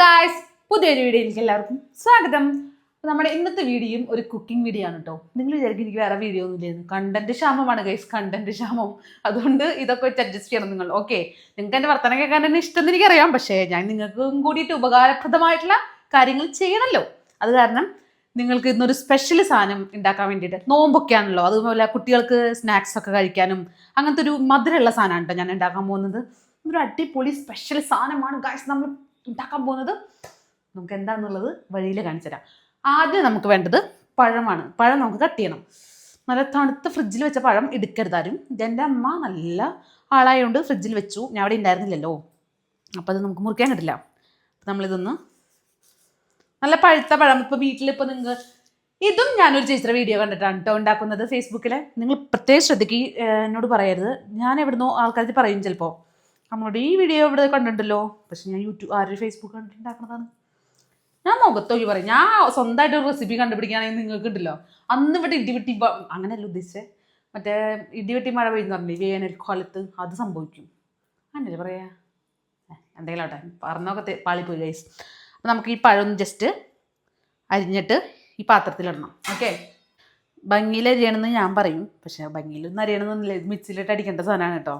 Guys പുതിയൊരു വീഡിയോയിലേക്ക് എല്ലാവർക്കും സ്വാഗതം. നമ്മുടെ ഇന്നത്തെ വീഡിയോയും ഒരു കുക്കിംഗ് വീഡിയോ ആണ് കേട്ടോ നിങ്ങൾ വിചാരിക്കും എനിക്ക് വേറെ വീഡിയോ ഒന്നും ഇല്ലായിരുന്നു. കണ്ടന്റ് ക്ഷാമമാണ് ഗൈസ് കണ്ടന്റ് ക്ഷാമം. അതുകൊണ്ട് ഇതൊക്കെ വെച്ച് അഡ്ജസ്റ്റ് ചെയ്യണം നിങ്ങൾ. ഓക്കെ നിങ്ങൾക്ക് എന്റെ വർത്തമാനം കേൾക്കാൻ തന്നെ ഇഷ്ടം എനിക്കറിയാം. പക്ഷേ ഞാൻ നിങ്ങൾക്കും കൂടിയിട്ട് ഉപകാരപ്രദമായിട്ടുള്ള കാര്യങ്ങൾ ചെയ്യണമല്ലോ അത് കാരണം നിങ്ങൾക്ക് ഇന്നൊരു സ്പെഷ്യൽ സാധനം ഉണ്ടാക്കാൻ വേണ്ടിയിട്ട് നോമ്പൊക്കെ ആണല്ലോ അതുപോലെ കുട്ടികൾക്ക് സ്നാക്സ് ഒക്കെ കഴിക്കാനും അങ്ങനത്തെ ഒരു മധുരമുള്ള സാധനമാണ് കേട്ടോ ഞാൻ ഉണ്ടാക്കാൻ പോകുന്നത്. ഒരു അടിപൊളി സ്പെഷ്യൽ സാധനമാണ് ഗായ്സ് നമ്മൾ ഉണ്ടാക്കാൻ പോകുന്നത് നമുക്ക് എന്താണെന്നുള്ളത് വഴിയിൽ കാണിച്ചു തരാം. ആദ്യം നമുക്ക് വേണ്ടത് പഴമാണ്. പഴം നമുക്ക് കട്ട് ചെയ്യണം. നല്ല തണുത്ത ഫ്രിഡ്ജിൽ വെച്ച പഴം എടുക്കരുതാരും എന്റെ അമ്മ നല്ല ആളായതുകൊണ്ട് ഫ്രിഡ്ജിൽ വെച്ചു. ഞാൻ അവിടെ ഉണ്ടായിരുന്നില്ലല്ലോ അപ്പോൾ അത് നമുക്ക് മുറിക്കാൻ കിട്ടില്ല അപ്പം നമ്മളിതൊന്ന് നല്ല പഴുത്ത പഴം. ഇപ്പോൾ വീട്ടിലിപ്പോൾ നിങ്ങൾക്ക് ഇതും ഞാനൊരു ചേച്ചിയുടെ വീഡിയോ കണ്ടിട്ടാണ് കേട്ടോ ഉണ്ടാക്കുന്നത് ഫേസ്ബുക്കിൽ നിങ്ങൾ പ്രത്യേകം ശ്രദ്ധിക്കുക എന്നോട് പറയരുത്. ഞാൻ എവിടുന്നോ ആൾക്കാർ പറയും ചിലപ്പോൾ നമ്മളോട് ഈ വീഡിയോ ഇവിടെ കണ്ടിട്ടുണ്ടല്ലോ. പക്ഷെ ഞാൻ യൂട്യൂബ് ആരുടെ ഫേസ്ബുക്ക് കണ്ടിട്ടുണ്ടാക്കുന്നതാണ് ഞാൻ മുഖത്തോക്കി പറയും. ഞാൻ സ്വന്തമായിട്ട് ഒരു റെസിപ്പി കണ്ടുപിടിക്കുകയാണെങ്കിൽ നിങ്ങൾക്ക് ഉണ്ടല്ലോ. അന്ന് ഇവിടെ ഇടിവെട്ടി അങ്ങനെയല്ല ഉദ്ദേശിച്ചത് മറ്റേ ഇടിവെട്ടി മഴ പെയ്യുന്ന പറഞ്ഞില്ലേ വേനൽക്കാലത്ത് അത് സംഭവിക്കും. അങ്ങനല്ലേ പറയാ? എന്തെങ്കിലും ആട്ടെ പറഞ്ഞൊക്കെ പാളിപ്പോയി ഗൈസ് അപ്പം നമുക്ക് ഈ പഴം ജസ്റ്റ് അരിഞ്ഞിട്ട് ഈ പാത്രത്തിലിടണം. ഓക്കെ ഭംഗിയിൽ അരിയണമെന്ന് ഞാൻ പറയും. പക്ഷേ ഭംഗിയിലൊന്നും അരിയണമെന്നൊന്നുമില്ല ഇത് മിക്സിയിലിട്ട് അടിക്കേണ്ട സാധനമാണ് കേട്ടോ.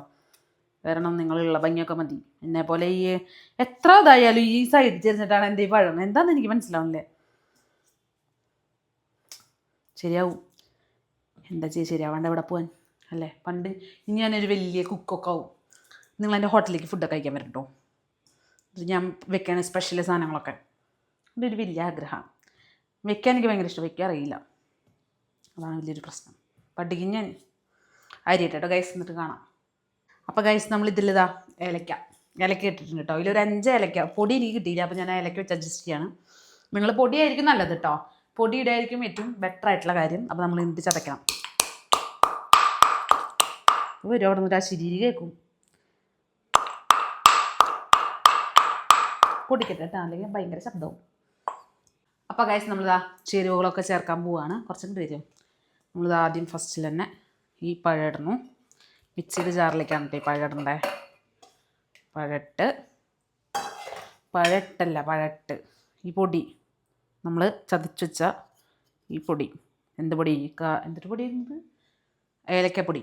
കാരണം നിങ്ങളുള്ള ഭംഗിയൊക്കെ മതി. എന്നെ പോലെ ഈ എത്ര ഇതായാലും ഈ സൈഡ് ചെരിഞ്ഞിട്ടാണ് എന്റെ ഈ പഴം? എന്താണെന്ന് എനിക്ക് മനസ്സിലാവുന്നില്ലേ. ശരിയാവും. എന്താ ചെയ്യുക ശരിയാവാണ്ട് എവിടെ പോവാൻ? അല്ലേ? പണ്ട് ഇനി ഞാനൊരു വലിയ കുക്കൊക്കെ ആവും. നിങ്ങൾ എന്റെ ഹോട്ടലിലേക്ക് ഫുഡൊക്കെ കഴിക്കാൻ വരും കേട്ടോ ഞാൻ വെക്കാണ് സ്പെഷ്യൽ സാധനങ്ങളൊക്കെ. അതൊരു വലിയ ആഗ്രഹം വെക്കാൻ എനിക്ക് ഭയങ്കര ഇഷ്ടം. വെക്കാൻ അറിയില്ല. അതാണ് വലിയൊരു പ്രശ്നം. പഠിക്കും ഞാൻ അരിയട്ടോ ഗൈസ് എന്നിട്ട് കാണാം. അപ്പോൾ ഗൈസ് നമ്മൾ ഇതിലിതാ ഏലക്ക ഏലക്ക ഇട്ടിട്ടുണ്ട് കേട്ടോ ഇതിലൊരു അഞ്ച് ഏലക്ക പൊടി എനിക്ക് കിട്ടിയില്ല അപ്പോൾ ഞാൻ ഏലക്ക വെച്ച് അഡ്ജസ്റ്റ് ചെയ്യാണ്. നിങ്ങൾ പൊടിയായിരിക്കും നല്ലത് കേട്ടോ പൊടിയിടായിരിക്കും ഏറ്റവും ബെറ്റർ ആയിട്ടുള്ള കാര്യം. അപ്പോൾ നമ്മൾ ഇന്ത് ചതയ്ക്കണം വരും അവിടെ നിന്നിട്ട് ആ ശരീരം കേൾക്കും പൊടിക്കട്ടെ കേട്ടോ അല്ലെങ്കിൽ ഭയങ്കര ശബ്ദവും. അപ്പോൾ ഗൈസ് നമ്മളിതാ ചേരുവകളൊക്കെ ചേർക്കാൻ പോവുകയാണ് കുറച്ചും കൂടി വരും. നമ്മളിത് ആദ്യം ഫസ്റ്റിൽ തന്നെ ഈ പഴം ഇടുന്നു മിക്സിയുടെ ജാറിലേക്കാണ് കേട്ടോ ഈ പഴം ഇടണ്ടേ പഴട്ട്. പഴട്ടല്ല പഴട്ട്. ഈ പൊടി. നമ്മൾ ചതച്ചു വെച്ച ഈ പൊടി. എന്ത് പൊടി? കാ എന്തൊരു പൊടി ഇരുന്നത് ഏലക്കപ്പൊടി.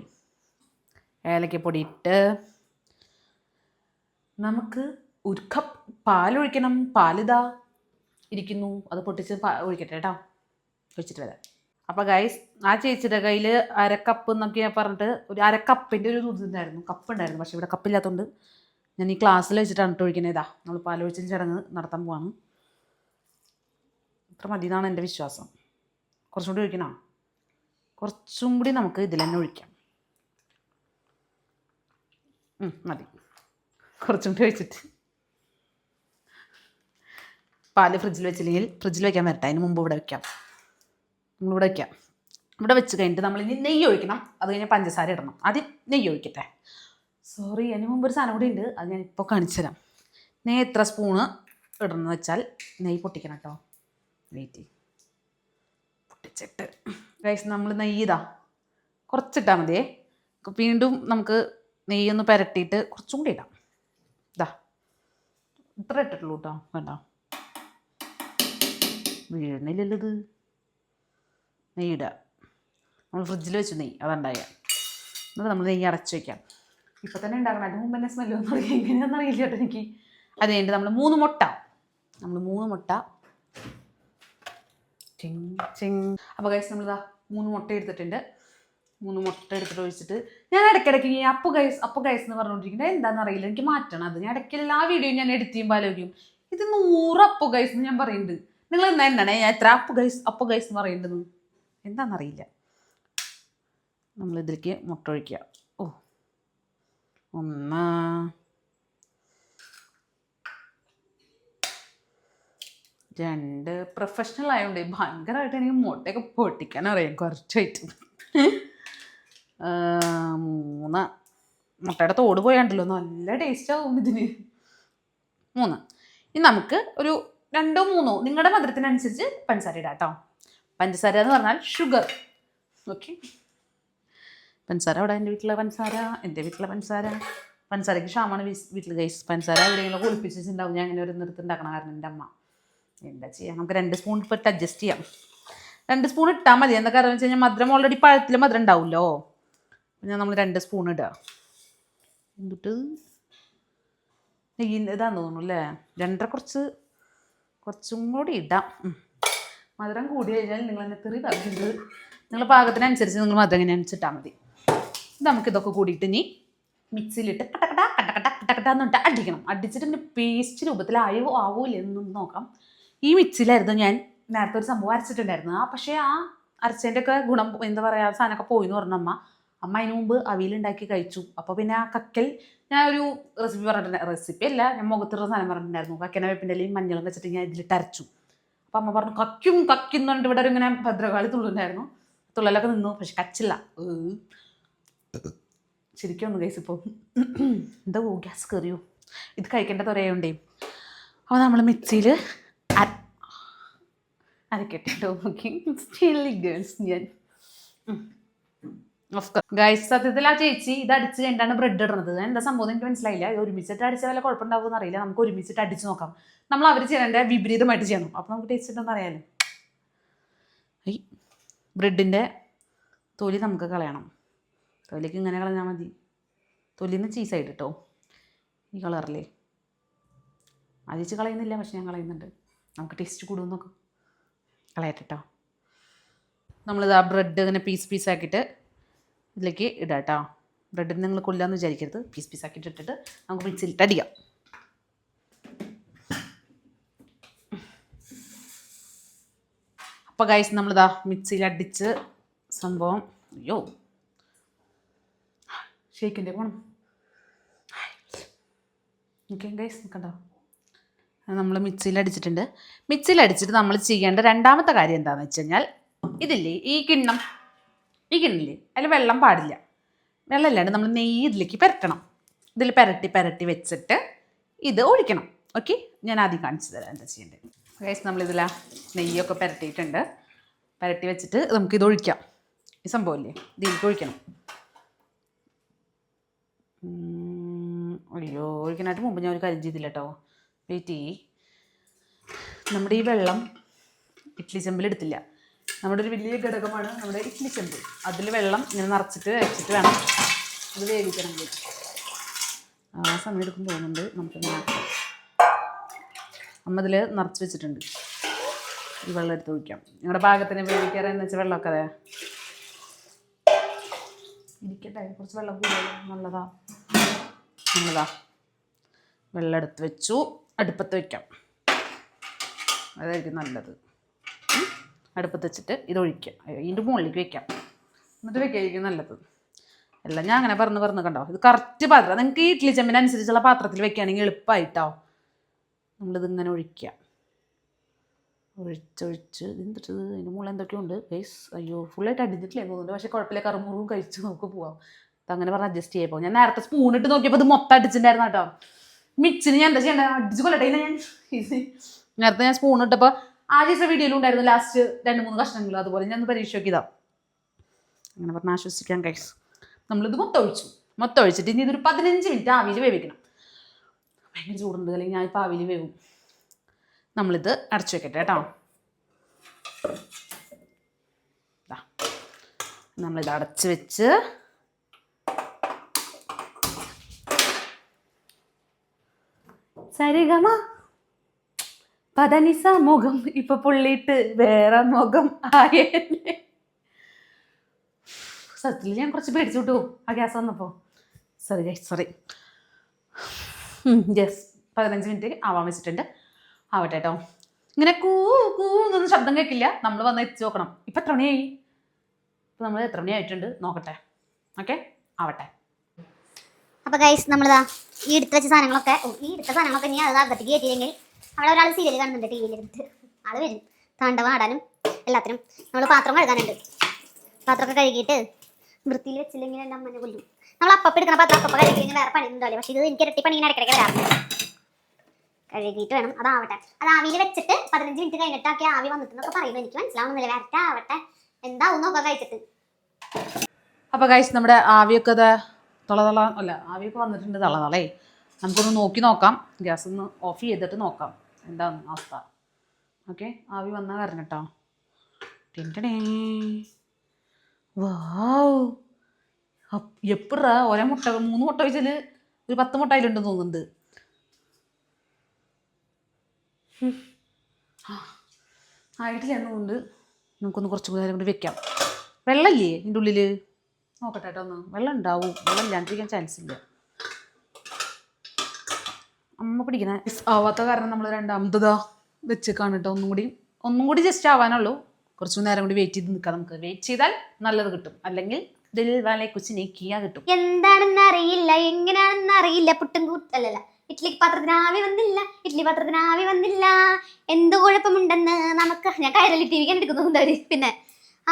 ഏലക്കപ്പൊടി ഇട്ട് നമുക്ക് ഒരു കപ്പ് പാലൊഴിക്കണം. പാലിതാ ഇരിക്കുന്നു. അത് പൊട്ടിച്ച് ഒഴിക്കട്ടെ കേട്ടോ ഒഴിച്ചിട്ട് വരാം. അപ്പോൾ ഗൈസ് ആ ചേച്ചിയുടെ കയ്യിൽ അരക്കപ്പ് എന്നൊക്കെ ഞാൻ പറഞ്ഞിട്ട് ഒരു അരക്കപ്പിന്റെ ഒരു ഇതുണ്ടായിരുന്നു കപ്പ് ഉണ്ടായിരുന്നു. പക്ഷെ ഇവിടെ കപ്പില്ലാത്തതുകൊണ്ട് ഞാൻ ഈ ക്ലാസ്സിൽ വെച്ചിട്ടാണ് ഇട്ട് ഒഴിക്കുന്നത് ഇതാ നമ്മൾ പാലൊഴിച്ചിൽ ചടങ്ങ് നടത്താൻ പോവാണ്. ഇത്ര മതി എന്നാണ് എന്റെ വിശ്വാസം. കുറച്ചും കൂടി ഒഴിക്കണോ? കുറച്ചും കൂടി നമുക്ക് ഇതിൽ തന്നെ ഒഴിക്കാം. മതി. കുറച്ചും കൂടി ഒഴിച്ചിട്ട്. പാൽ ഫ്രിഡ്ജിൽ വെച്ചില്ലെങ്കിൽ ഫ്രിഡ്ജിൽ വെക്കാൻ വരട്ടെ. അതിന് മുമ്പ് ഇവിടെ വെക്കാം. നമ്മളിവിടെ വയ്ക്കാം. ഇവിടെ വെച്ച് കഴിഞ്ഞിട്ട് നമ്മൾ ഇനി നെയ്യ് ഒഴിക്കണം. അത് കഴിഞ്ഞാൽ പഞ്ചസാര ഇടണം. ആദ്യം നെയ്യ് ഒഴിക്കട്ടെ. സോറി അതിന് മുമ്പ് ഒരു സാധനം കൂടി ഉണ്ട്. അത് ഞാൻ ഇപ്പോൾ കാണിച്ചു തരാം. നെയ്യ് എത്ര സ്പൂണ് ഇടണമെന്ന് വെച്ചാൽ നെയ്യ് പൊട്ടിക്കണം കേട്ടോ. വെയിറ്റ് പൊട്ടിച്ചിട്ട്. ഗൈസ് നമ്മൾ നെയ്യ് ഇതാ. കുറച്ചിട്ടാൽ മതിയേ വീണ്ടും നമുക്ക് നെയ്യൊന്ന് പുരട്ടിയിട്ട് കുറച്ചും കൂടി ഇടാം. ഇതാ. ഇത്ര ഇട്ടിട്ടുള്ളൂ കേട്ടോ. വേണ്ട വീഴുന്നില്ലല്ലോ ഇത്. നെയ്യ് ഇടുക. നമ്മൾ ഫ്രിഡ്ജിൽ വെച്ചു നെയ്യ് അതുണ്ടായ എന്നിട്ട് നമ്മൾ നെയ്യ് അടച്ചു വയ്ക്കാം ഇപ്പം തന്നെ ഉണ്ടാക്കണം. അതിന് മുമ്പ് തന്നെ സ്മെല്ല് വന്നു. എങ്ങനെയാണെന്ന് അറിയില്ല കേട്ടോ എനിക്ക്. അത് നമ്മൾ മൂന്ന് മുട്ട. നമ്മൾ മൂന്ന് മുട്ട. ചിങ് ചിങ്. അപ്പോൾ കഴിച്ച് നമ്മളിതാ മൂന്ന് മുട്ട എടുത്തിട്ടുണ്ട്. മൂന്ന് മുട്ട എടുത്തിട്ട് ഒഴിച്ചിട്ട് ഞാൻ ഇടയ്ക്കിടയ്ക്ക് ഈ അപ്പ ഗൈസ് അപ്പ ഗൈസ് എന്ന് പറഞ്ഞുകൊണ്ടിരിക്കുന്നത് എന്താണെന്ന് അറിയില്ല. എനിക്ക് മാറ്റണം. അത് ഞാൻ ഇടയ്ക്ക് എല്ലാ വീഡിയോയും ഞാൻ എഡിറ്റ് ചെയ്യുമ്പോൾ ആലോചിക്കും. ഇത് നൂറ് അപ്പ ഗൈസ് എന്ന് ഞാൻ പറയുന്നുണ്ട്. നിങ്ങൾ എന്നാ എന്താണ് ഞാൻ എത്ര അപ്പ ഗൈസ് അപ്പ ഗൈസ് എന്ന് പറയുന്നത് എന്താണെന്നറിയില്ല നമ്മളിതിലേക്ക് മുട്ട ഒഴിക്കുക ഓ ഒന്ന്. രണ്ട്. പ്രൊഫഷണൽ ആയതുകൊണ്ട് ഭയങ്കരമായിട്ട് എനിക്ക് മുട്ടയൊക്കെ പൊട്ടിക്കാൻ അറിയാം കുറച്ചായിട്ട്. മൂന്ന്. മുട്ടയുടെ തോട് പോയാണ്ടല്ലോ നല്ല ടേസ്റ്റ് ആവും ഇതിന്. മൂന്ന്. ഇനി നമുക്ക് ഒരു രണ്ടോ മൂന്നോ നിങ്ങളുടെ മധുരത്തിനനുസരിച്ച് പഞ്ചസാര ഇടാം കേട്ടോ പഞ്ചസാര എന്ന് പറഞ്ഞാൽ ഷുഗർ ഓക്കെ പഞ്ചസാര അവിടെ എന്റെ വീട്ടിലെ പഞ്ചസാര എന്റെ വീട്ടിലെ പഞ്ചസാര. പഞ്ചസാരയ്ക്ക് ക്ഷാമാണ് വീട്ടിൽ ഗൈസ് പഞ്ചസാര എവിടെയെങ്കിലും ഒളിപ്പിച്ച് വെച്ചിട്ടുണ്ടാവും ഞാൻ അങ്ങനെ ഒരു നിർത്തുണ്ടാക്കണം കാരണം എന്റെ അമ്മ. എന്താ ചെയ്യാം? നമുക്ക് രണ്ട് സ്പൂൺ ഇപ്പം അഡ്ജസ്റ്റ് ചെയ്യാം. രണ്ട് സ്പൂൺ ഇട്ടാൽ മതി. എന്താ കാരണം വെച്ച് കഴിഞ്ഞാൽ മധുരം ഓൾറെഡി പഴത്തിൽ മധുരം ഉണ്ടാവുമല്ലോ ഞാൻ നമ്മൾ രണ്ട് സ്പൂൺ ഇടുക എന്നിട്ട് ഇതാന്ന് തോന്നുന്നു അല്ലേ? രണ്ടര കുറച്ച് കുറച്ചും കൂടി ഇടാം. മധുരം കൂടി കഴിഞ്ഞാൽ നിങ്ങൾ എന്നെ തെറി പറയുന്നത്. നിങ്ങൾ പാകത്തിനനുസരിച്ച് നിങ്ങൾ മധുരം ഇങ്ങനെ അനുസരിച്ചിട്ടാൽ മതി. നമുക്കിതൊക്കെ കൂടിയിട്ട് ഇനി മിക്സിയിലിട്ട് കട്ടക്കട്ട കട്ടക്കട്ട കട്ടക്കട്ട എന്നിട്ട് അടിക്കണം. അടിച്ചിട്ട് ഇങ്ങനെ പേസ്റ്റ് രൂപത്തിലായോ ആവൂല എന്നും നോക്കാം. ഈ മിക്സിയിലായിരുന്നു ഞാൻ നേരത്തെ ഒരു സംഭവം അരച്ചിട്ടുണ്ടായിരുന്നു ആ പക്ഷേ ആ അരച്ചതിന്റെ ഒക്കെ ഗുണം എന്താ പറയുക സാധനമൊക്കെ പോയി എന്ന് പറഞ്ഞ അമ്മ. അമ്മ അതിന് മുമ്പ് അവിയിലുണ്ടാക്കി കഴിച്ചു. അപ്പോൾ പിന്നെ ആ കക്കൽ ഞാൻ ഒരു റെസിപ്പി പറഞ്ഞിട്ടുണ്ടായിരുന്നു റെസിപ്പി അല്ല ഞാൻ മുഖത്തുള്ള സാധനം പറഞ്ഞിട്ടുണ്ടായിരുന്നു. കക്കന വേപ്പിന്റെ അല്ലെങ്കിൽ മഞ്ഞളും വെച്ചിട്ട് ഞാൻ ഇതിലിട്ട് അരച്ചു. അപ്പം അമ്മ പറഞ്ഞു കക്കും കക്കുന്നുണ്ട്. ഇവിടെ ഇങ്ങനെ ഭദ്രകാളി തുള്ളുണ്ടായിരുന്നു. തുള്ളലൊക്കെ നിന്നു. പക്ഷെ കച്ചില്ല. ശരിക്കും ഒന്ന് കഴിച്ച് ഇപ്പോൾ എന്താ ഓ ഗ്യാസ് കയറിയോ ഇത് കഴിക്കേണ്ട തൊരയുണ്ടേ അപ്പോൾ നമ്മൾ മിക്സിയിൽ അരക്കട്ടെ കേട്ടോ ഓക്കെ ഗേൾസ് ഞാൻ. ഗൈസ് സത്യത്തിൽ ആ ചേച്ചി ഇത് അടിച്ച് കഴിഞ്ഞിട്ടാണ് ബ്രെഡ് ഇടുന്നത്. എന്താ സംഭവം എനിക്ക് മനസ്സിലായില്ല. ഒരുമിച്ചിട്ട് അടിച്ച വല്ല കുഴപ്പമുണ്ടാവുമെന്ന് അറിയില്ല. നമുക്ക് ഒരുമിച്ചിട്ട് അടിച്ച് നോക്കാം. നമ്മൾ അവർ ചെയ്യേണ്ട വിപരീതമായിട്ട് ചെയ്യണം. അപ്പോൾ നമുക്ക് ടേസ്റ്റ് ഉണ്ടെന്ന് അറിയാലോ. ബ്രെഡിന്റെ തൊലി നമുക്ക് കളയണം. തൊലിക്ക് ഇങ്ങനെ കളഞ്ഞാൽ മതി. തൊലിന്ന് ചീസായിട്ട് കേട്ടോ ഈ കളറിലേ അതിച്ച് കളയുന്നില്ല പക്ഷെ ഞാൻ കളയുന്നുണ്ട്. നമുക്ക് ടേസ്റ്റ് കൂടും നോക്കാം. കളയട്ടെ നമ്മളിത് ആ ബ്രെഡ് ഇങ്ങനെ പീസ് പീസ് ആക്കിയിട്ട് ഇതിലേക്ക് ഇടാം കേട്ടോ ബ്രെഡിന് നിങ്ങൾ കൊല്ലാന്ന് വിചാരിക്കരുത്. പീസ് പീസ് ആക്കിയിട്ട് ഇട്ടിട്ട് നമുക്ക് മിക്സിയിലിട്ട് അടിക്കാം. അപ്പോൾ ഗൈസ് നമ്മളിതാ മിക്സിയിൽ അടിച്ച് സംഭവം അയ്യോ. ഷേക്കിന്റെ പോണം ഓക്കെ ഗൈസ് നിൽക്കണ്ട നമ്മൾ മിക്സിയിൽ അടിച്ചിട്ടുണ്ട്. മിക്സിയിൽ അടിച്ചിട്ട് നമ്മൾ ചെയ്യേണ്ട രണ്ടാമത്തെ കാര്യം എന്താണെന്ന് വെച്ച് കഴിഞ്ഞാൽ ഇതില്ലേ ഈ കിണ്ണം. കിണ്ണില്ലേ അതിൽ വെള്ളം പാടില്ല. വെള്ളം ഇല്ലാണ്ട് നമ്മൾ നെയ്യ് ഇതിലേക്ക് പുരട്ടണം. ഇതിൽ പുരട്ടി പുരട്ടി വെച്ചിട്ട് ഇത് ഒഴിക്കണം. ഓക്കെ ഞാൻ ആദ്യം കാണിച്ചു തരാം എന്താ ചെയ്യേണ്ടത്. ഗൈസ് നമ്മളിതിലാ നെയ്യൊക്കെ പുരട്ടിയിട്ടുണ്ട്. പുരട്ടി വെച്ചിട്ട് നമുക്കിത് ഒഴിക്കാം. ഈ സംഭവമില്ലേ ഇതിലേക്ക് ഒഴിക്കണം. അയ്യോ ഒഴിക്കാനായിട്ട് മുമ്പ് ഞാൻ ഒരു കാര്യം ചെയ്തില്ല കേട്ടോ വെയിറ്റ് ചെയ്യ്. നമ്മുടെ ഈ വെള്ളം ഇഡ്ലി ചെമ്പിൽ എടുത്തില്ല. നമ്മുടെ ഒരു വലിയ ഘടകമാണ് നമ്മുടെ ഇഡ്ലി ചെമ്പ് അതിൽ വെള്ളം ഇങ്ങനെ നിറച്ചിട്ട് വെച്ചിട്ട് വേണം അത് വേവിക്കണമെങ്കിൽ. ആ സമയം എടുക്കും തോന്നുന്നുണ്ട്. നമുക്ക് അമ്മ ഇതിൽ നിറച്ച് വെച്ചിട്ടുണ്ട്. ഈ വെള്ളം എടുത്ത് ഒഴിക്കാം. നിങ്ങളുടെ പാകത്തിന് വേവിക്കാറെന്ന് വെച്ചാൽ വെള്ളമൊക്കെ അതെ? ഇരിക്കട്ടെ കുറച്ച് വെള്ളം കൂടുതൽ നല്ലതാ. നല്ലതാ. വെള്ളം എടുത്ത് വെച്ചു. അടുപ്പത്ത് വെക്കാം. അതായിരിക്കും നല്ലത്. അടുപ്പത്ത് വെച്ചിട്ട് ഇത് ഒഴിക്കുക ഇതിന്റെ മുകളിലേക്ക് വെക്കാം. എന്നിട്ട് വെക്കായിരിക്കും നല്ലത്. എല്ലാം ഞാൻ അങ്ങനെ പറഞ്ഞ് പറഞ്ഞ് കണ്ടോ? ഇത് കറക്റ്റ് പാത്രം. നിങ്ങൾക്ക് ഈ ഇഡ്ലി ചെമ്പിനനുസരിച്ചുള്ള പാത്രത്തിൽ വെക്കുകയാണെങ്കിൽ എളുപ്പമായിട്ടോ നമ്മളിത് ഇങ്ങനെ ഒഴിക്കുക ഒഴിച്ചൊഴിച്ച് എന്തിട്ട് അതിന്റെ മുകളിൽ എന്തൊക്കെയോ ഉണ്ട് ഗൈസ് അയ്യോ ഫുള്ളായിട്ട് അടിഞ്ഞിട്ടില്ലേ തോന്നുന്നു. പക്ഷേ കുഴപ്പമില്ല. കറുമുറും കഴിച്ച് നമുക്ക് പോവാം. അങ്ങനെ പറഞ്ഞ് അഡ്ജസ്റ്റ് ചെയ്യപ്പോൾ ഞാൻ നേരത്തെ സ്പൂൺ ഇട്ട് നോക്കിയപ്പോൾ ഇത് മൊത്തം അടിച്ചിട്ടുണ്ടായിരുന്നു കേട്ടോ മിക്സിന് ഞാൻ എന്താ ചെയ്യേണ്ടത് അടിച്ച് കൊല്ലട്ടെ. ഞാൻ നേരത്തെ ഞാൻ സ്പൂൺ ഇട്ടപ്പോൾ ആ വീഡിയോയിൽ ഉണ്ടായിരുന്നു. ലാസ്റ്റ് രണ്ട് മൂന്ന് കഷ്ണങ്ങൾ അതുപോലെ. ഞാൻ പരീക്ഷ നോക്കിയതാ. അങ്ങനെ പറഞ്ഞ് ആശ്വസിക്കാൻ കഴിച്ചു നമ്മളിത് മൊത്തം ഒഴിച്ചു. മൊത്തം ഒഴിച്ചിട്ട് ഇനി ഇതൊരു പതിനഞ്ച് മിനിറ്റ് ആവിയിൽ വേവിക്കണം. ഭയങ്കര ചൂടുണ്ട് അല്ലെങ്കിൽ ഞാൻ ഇപ്പോൾ ആവിയിൽ വേവും. നമ്മളിത് അടച്ചു വെക്കട്ടെ കേട്ടോ. നമ്മളിത് അടച്ച് വെച്ച് സരിഗമ. പതനിസ മുഖം ഇപ്പൊ പുള്ളിയിട്ട് വേറെ മുഖം ആയേ. സത്യത്തിൽ ഞാൻ കുറച്ച് പേടിച്ചു വിട്ടു ആ ഗ്യാസ് വന്നപ്പോ. സോറി സോറി യെസ് പതിനഞ്ച് മിനിറ്റ് ആവാൻ വെച്ചിട്ടുണ്ട്. ആവട്ടെ കേട്ടോ ഇങ്ങനെ കൂ കൂ എന്നൊന്നും ശബ്ദം കേൾക്കില്ല. നമ്മൾ വന്ന് എത്തിച്ചു നോക്കണം. ഇപ്പം എത്ര മണിയായി? ഇപ്പം നമ്മൾ എത്ര മണിയായിട്ടുണ്ട് നോക്കട്ടെ. ഓക്കെ ആവട്ടെ. അപ്പൊ ഗൈസ് നമ്മളിതാ ഈ എടുത്ത് വെച്ച സാധനങ്ങളൊക്കെ ഈ എടുത്ത സാധനങ്ങളൊക്കെ ഇനി അത് അകത്തേക്ക് കയറ്റിയില്ലെങ്കിൽ അവിടെ ഒരാൾ സീരിയൽ കാണുന്നുണ്ട് ടി വിയിലിരുന്നിട്ട് ആൾ വരും. താണ്ടവം ആടാനും എല്ലാത്തിനും. നമ്മൾ പാത്രം കഴുകാനുണ്ട്. പാത്രമൊക്കെ കഴുകിയിട്ട് വൃത്തിയിൽ വെച്ചില്ലെങ്കിൽ എന്റെ അമ്മനെ കൊല്ലും. നമ്മൾ അപ്പം എടുക്കണം പാത്രം അപ്പം കഴുകി കഴിഞ്ഞാൽ വേറെ പണി ഉണ്ടാവില്ല. പക്ഷേ ഇത് എനിക്ക് ഇരട്ടി പണി ഇങ്ങനെ ഇടയ്ക്കിടയ്ക്ക് കഴുകിയിട്ട് വേണം. അതാവട്ടെ. അത് ആവിയിൽ വെച്ചിട്ട് പതിനഞ്ച് മിനിറ്റ് കഴിഞ്ഞിട്ടാക്കി ആവി വന്നിട്ടെന്നൊക്കെ പറയുമ്പോൾ എനിക്ക് മനസ്സിലാവുന്നില്ല. വരട്ടെ ആവട്ടെ. എന്താവും നോക്കാം കഴിച്ചിട്ട്. അപ്പോൾ കഴിച്ച് നമ്മുടെ ആവിയൊക്കെ അത് തള തള അല്ല ആവിയൊക്കെ വന്നിട്ടുണ്ട് തള തളേ നമുക്കൊന്ന് നോക്കി നോക്കാം. ഗ്യാസ് ഒന്ന് ഓഫ് ചെയ്തിട്ട് നോക്കാം. എന്താണ് അവസ്ഥ. ഓക്കെ ആവി വന്നാൽ ടിന്റടേ വാവ്. എപ്പോഴാ ഒരേ മുട്ട മൂന്ന് മുട്ട വെച്ചാൽ ഒരു പത്ത് മുട്ട അതിലുണ്ടെന്ന് തോന്നുന്നുണ്ട്. ആയിട്ടില്ല എന്നുകൊണ്ട് നമുക്കൊന്ന് കുറച്ച് നേരം കൂടി വെക്കാം. വെള്ളമില്ലേ ഇതിന്റെ ഉള്ളിൽ നോക്കട്ടെ കേട്ടോ ഒന്ന്. വെള്ളം ഉണ്ടാവും. വെള്ളം ഇല്ലാണ്ടിരിക്കാൻ ചാൻസ് ഇല്ല. അമ്മ പിടിക്കുന്ന. ആവാത്ത കാരണം നമ്മൾ രണ്ടാമത്തതാ വെച്ചേക്കാണ് കേട്ടോ ഒന്നും കൂടി ഒന്നും കൂടി ജസ്റ്റ് ആവാനുള്ളൂ. കുറച്ചു നേരം കൂടി വെയിറ്റ് ചെയ്ത് നിൽക്കാം നമുക്ക്. വെയിറ്റ് ചെയ്താൽ നല്ലത് കിട്ടും. അല്ലെങ്കിൽ ദിൽ വാലെ കുച്ച് നീക്കിയാ കിട്ടും. എന്താണെന്ന് അറിയില്ല. എങ്ങനെയാണെന്ന് അറിയില്ല. പുട്ടും കൂട്ടല്ലല്ല ഇഡ്ലി പാത്രത്തിന് ആവി വന്നില്ല. ഇഡ്ലി പാത്രത്തിന് ആവി വന്നില്ല. എന്ത് കുഴപ്പമുണ്ടെന്ന് നമുക്ക് ഞാൻ കയറലി ടി വി കണ്ടെടുക്കുന്നുണ്ട് അവർ പിന്നെ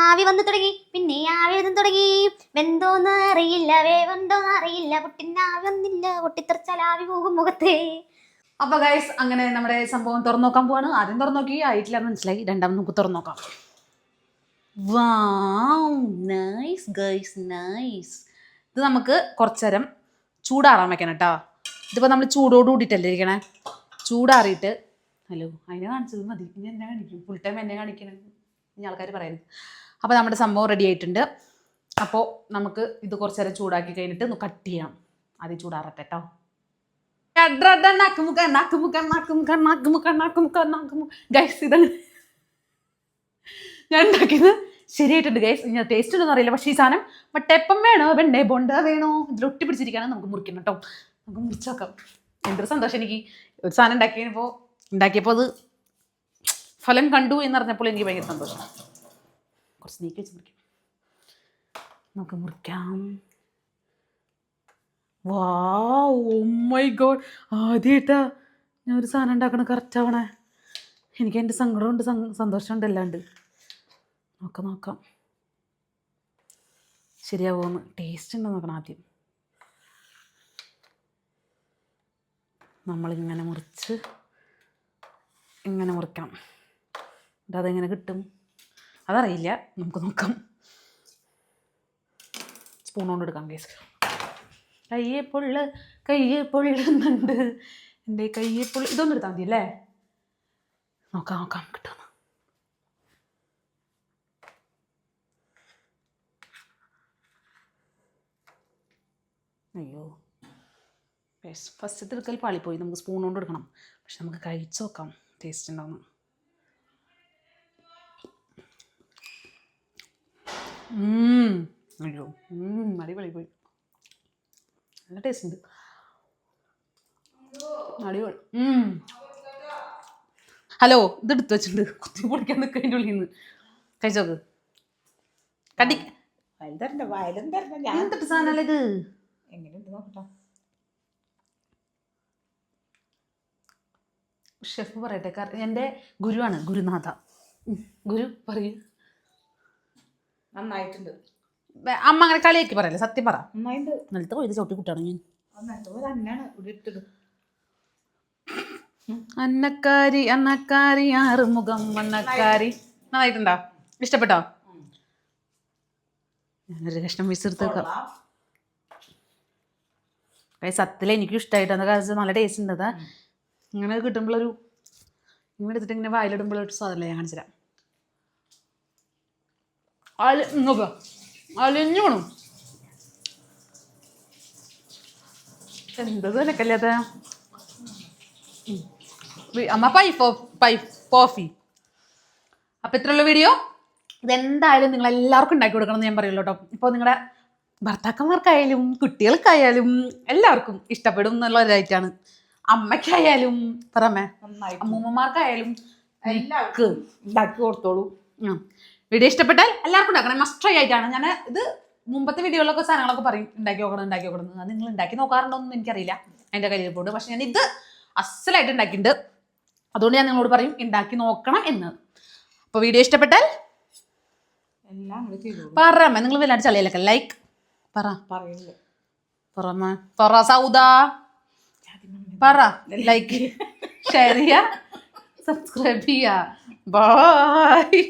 ആവി വന്നു തുടങ്ങി. പിന്നെ ആവി വന്നു തുടങ്ങി. വെന്തോന്ന് അറിയില്ല വേവെന്തോന്ന് അറിയില്ല. പുട്ടിന് ആവി വന്നില്ല പൊട്ടിത്തെറിച്ചാൽ ആവി പോകും മുഖത്തെ. അപ്പൊ ഗൈസ് അങ്ങനെ നമ്മുടെ സംഭവം തുറന്നു നോക്കാൻ പോവാണ്. ആദ്യം തുറന്നു നോക്കി. ആയിട്ടില്ല മനസ്സിലായി. രണ്ടാം നമുക്ക് തുറന്നു നോക്കാം. നൈസ് ഗൈസ് നൈസ് ഇത് നമുക്ക് കുറച്ചേരം ചൂടാറാൻ വെക്കണം കേട്ടോ. ഇതിപ്പോൾ നമ്മൾ ചൂടോട് കൂടിയിട്ടല്ലേ ഇരിക്കണേ? ചൂടാറിയിട്ട് ഹലോ അതിനെ കാണിച്ചത് മതി. ഇനി എന്നെ കാണിക്കും. ഫുൾ ടൈം എന്നെ കാണിക്കണം. ഇനി ആൾക്കാർ പറയുന്നത് അപ്പോൾ നമ്മുടെ സംഭവം റെഡി ആയിട്ടുണ്ട് അപ്പോൾ നമുക്ക് ഇത് കുറച്ച് നേരം ചൂടാക്കി കഴിഞ്ഞിട്ട് കട്ട് ചെയ്യാം അത് ചൂടാറട്ടെ കേട്ടോ ഞാൻ ഉണ്ടാക്കിയത് ശരിയായിട്ടുണ്ട് ഗൈസ് ഞാൻ ടേസ്റ്റ് ഉണ്ടെന്ന് അറിയില്ല പക്ഷേ ഈ സാധനം വട്ടയപ്പം വേണോ വെണ്ണേ ബോണ്ട വേണോ ഇതിൽ ഒട്ടി പിടിച്ചിരിക്കാനും നമുക്ക് മുറിക്കണം കേട്ടോ നമുക്ക് മുറിച്ചോക്കാം എന്തൊരു സന്തോഷം എനിക്ക് ഒരു സാധനം ഉണ്ടാക്കിയപ്പോൾ ഉണ്ടാക്കിയപ്പോൾ അത് ഫലം കണ്ടു എന്നറിഞ്ഞപ്പോൾ എനിക്ക് ഭയങ്കര സന്തോഷം കുറച്ച് നീക്കി വെച്ച് മുറിക്കാം നമുക്ക് മുറിക്കാം വാ ഓ മൈ ഗോഡ് ആദ്യമായിട്ടാ ഞാൻ ഒരു സാധനം ഉണ്ടാക്കണ കറക്റ്റ് ആവണേ. എനിക്ക് എന്റെ സങ്കടമുണ്ട് സന്തോഷമുണ്ട് എല്ലാണ്ട് നോക്കാം നോക്കാം. ശരിയാവുമെന്ന് ടേസ്റ്റ് ഉണ്ടോ നോക്കണം ആദ്യം. നമ്മളിങ്ങനെ മുറിച്ച് ഇങ്ങനെ മുറിക്കണം. എന്നിട്ട് അതെങ്ങനെ കിട്ടും? അതറിയില്ല. നമുക്ക് നോക്കാം. സ്പൂൺ കൊണ്ട് എടുക്കാം കേസ് കയ്യെ പൊള്ള് കയ്യെ പൊള്ളുന്നുണ്ട്. എന്റെ കയ്യെ പൊള്ളി. ഇതൊന്നും എടുത്താൽ മതി അല്ലേ? നോക്കാം നോക്കാം. കിട്ടുമെന്ന് അയ്യോ. ഫസ്റ്റ് എടുക്കൽ പാളിപ്പോയി. നമുക്ക് സ്പൂൺ കൊണ്ട് എടുക്കണം. പക്ഷെ നമുക്ക് കഴിച്ചു നോക്കാം. ടേസ്റ്റ് ഉണ്ടാവുന്നു അയ്യോ അടിപൊളി പോയി. നല്ല ടേസ്റ്റ് ഉണ്ട്. അടിപൊളി. ഹലോ ഇത് എടുത്തു വെച്ചിട്ടുണ്ട്. കുത്തി പൊടിക്കാൻ നിൽക്കുന്നതിന്റെ ഉള്ളിൽ നിന്ന്. കഴിച്ചോക്ക് കടി എന്തിട്ട് സാധനമല്ല ഇത്? എങ്ങനെയുണ്ട് നോക്കട്ടെ. ഷെഫ് പറയട്ടെ കാരണം എന്റെ ഗുരുവാണ് ഗുരുനാഥ. ഗുരു പറയൂ. നന്നായിട്ടുണ്ട്. അമ്മ അങ്ങനെ കളിയാക്കി പറയല്ലേ? സത്യം പറ. നന്നായിട്ടുണ്ട് നിലത്ത് പോയത് ചവിട്ടി കുട്ടാണ് ഞാൻ. അന്നക്കാരി അന്നക്കാരി ആറുമുഖം അന്നക്കാരി. നന്നായിട്ടുണ്ടോ? ഇഷ്ടപ്പെട്ടോ? ഞാനൊരു കഷ്ണം വിസിർത്തേക്കാം. സത്തിലെ സത്യത്തിൽ എനിക്കും ഇഷ്ടമായിട്ട് എന്താ കാരണം നല്ല ടേസ്റ്റ് ഉണ്ട്. അതാ ഇങ്ങനെ കിട്ടുമ്പോഴൊരു ഇങ്ങനെ എടുത്തിട്ട് ഇങ്ങനെ വായിലിടുമ്പോഴൊരു സ്വാദമല്ലേ ഞാൻ കാണിച്ചു തരാം അല നോക്കുക അലിഞ്ഞു പോണു. എന്തത് എനക്കല്ലാത്ത അമ്മ പൈ പൈ കോഫി. അപ്പോൾ ഇത്രയുള്ള വീഡിയോ. ഇതെന്തായാലും നിങ്ങൾ എല്ലാവർക്കും ഉണ്ടാക്കി കൊടുക്കണം എന്ന് ഞാൻ പറയുള്ളൂ കേട്ടോ. ഇപ്പോൾ നിങ്ങളുടെ ഭർത്താക്കന്മാർക്കായാലും കുട്ടികൾക്കായാലും എല്ലാവർക്കും ഇഷ്ടപ്പെടും എന്നുള്ള ഒരായിട്ടാണ് അമ്മയ്ക്കായാലും പറമേ അമ്മൂമ്മമാർക്കായാലും ഉണ്ടാക്കി കൊടുത്തോളൂ. വീഡിയോ ഇഷ്ടപ്പെട്ടാൽ എല്ലാവർക്കും ഉണ്ടാക്കണം. മസ്റ്റ് ട്രൈ ആയിട്ടാണ്. ഞാൻ ഇത് മുമ്പത്തെ വീഡിയോയിലൊക്കെ സാധനങ്ങളൊക്കെ പറയും ഉണ്ടാക്കി നോക്കണം ഉണ്ടാക്കി നോക്കണം. അത് നിങ്ങൾ ഉണ്ടാക്കി നോക്കാറുണ്ടോ എന്നൊന്നും എനിക്കറിയില്ല. എന്റെ കയ്യിൽ പോണ്ട് പക്ഷെ ഞാൻ ഇത് അസലായിട്ട് ഉണ്ടാക്കിയിട്ടുണ്ട്. അതുകൊണ്ട് ഞാൻ നിങ്ങളോട് പറയും ഉണ്ടാക്കി നോക്കണം എന്ന്. അപ്പോൾ വീഡിയോ ഇഷ്ടപ്പെട്ടാൽ പറമ്മ നിങ്ങൾ വല്ലാണ്ട് ചളിയിലൊക്കെ ലൈക്ക് പറ. പറമ്മ പറ സൗദ. പറ. ലൈക്ക് ഷെയർ ചെയ്യുക സബ്സ്ക്രൈബ് ചെയ്യുക ബൈ